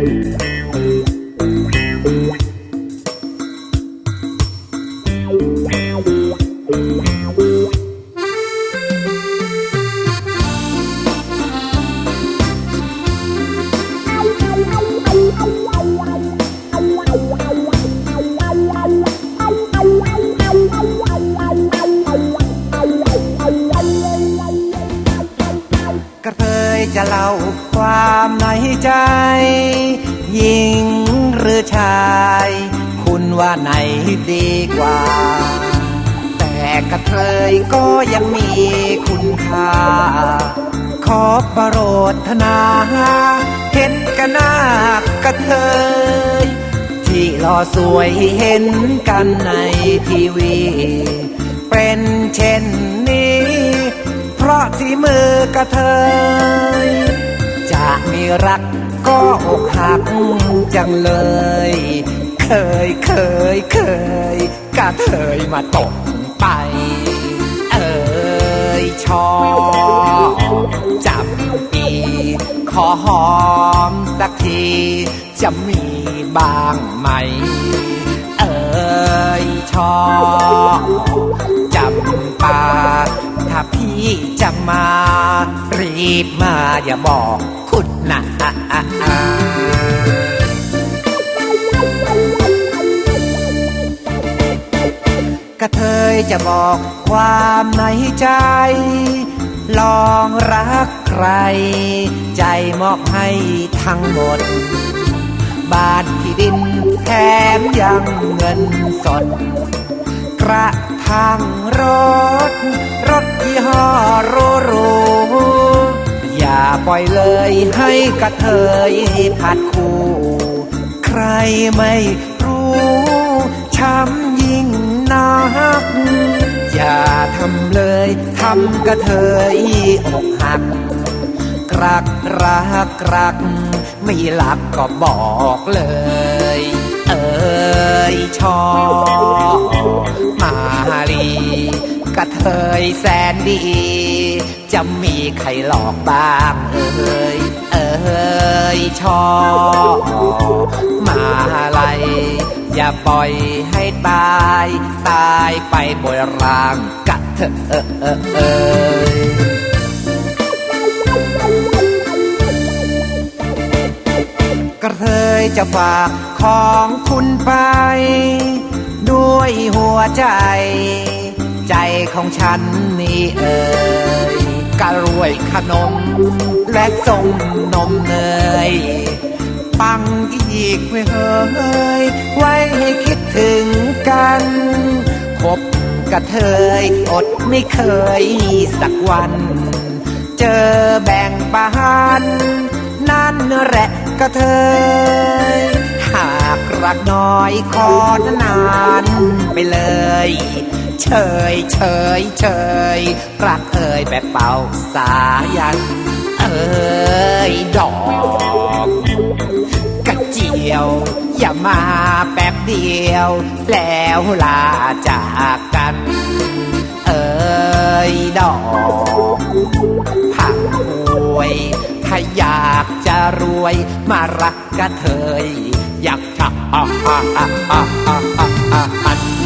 ก จะเล่าความในใจ หญิงหรือชาย คุณว่าไหนดีกว่า แต่กระเทยก็ยังมีคุณค่า ขอบประโรธนา เห็นกันหน้ากระเทย ที่หล่อสวยเห็นกันในทีวี เป็นเช่นนี้ สี่มือกระเทย จะมีรักก็อกหักจังเลย เคยเคยเคยกระเทยมาตกไป เอ่ยชอบจับปีขอหอมสักที จะมีบ้างไหม เอ่ยชอบจำปา ถ้าพี่จะมา รีบมาอย่าบอกคุณนะกระเทยจะบอกความในใจ ลองรักใคร ใจมอบให้ทั้งหมด บ้านที่ดินแถมยังเงินสด กระทั่งรถ รถยี่ห้อรูหรูอย่าปล่อยเลยให้กระเทยผัดคู่ ใครไม่รู้ช้ำยิ่งนัก อย่าทำเลยทำกระเทยอกหักกรักรักรัก ไม่รักก็บอกเลย เอ่ยชอบ ลีกระเทยแสนดี จะมีใครหลอกบ้างเอ่ยเอ่ยชอ มาลัยอย่าปล่อยให้ตาย ตายไปบนรางกัดเถอะเอ่ยเอ่ยเอ่ยกระเทยจะฝากของคุณไป ด้วยหัวใจ ใจของฉันนี่เอ่ยกระรวยขนม และส่งนมเนยปังอีกไม่เฮ้ยไว้ให้คิดถึงกันพบกระเทยอดไม่เคยสักวัน เจอแบ่งปันนั่นแหละกระเทย รักน้อยขอนานไปเลย เฉยเฉยเฉยรักเอ่ยแบบเป่าสายัน เอ่ยดอกกระเจียว อย่ามาแป๊บเดียว แล้วลาจากกัน เอ่ยดอก วยมารักกะเทยอยากจะอะอะอะอะอะอะอะ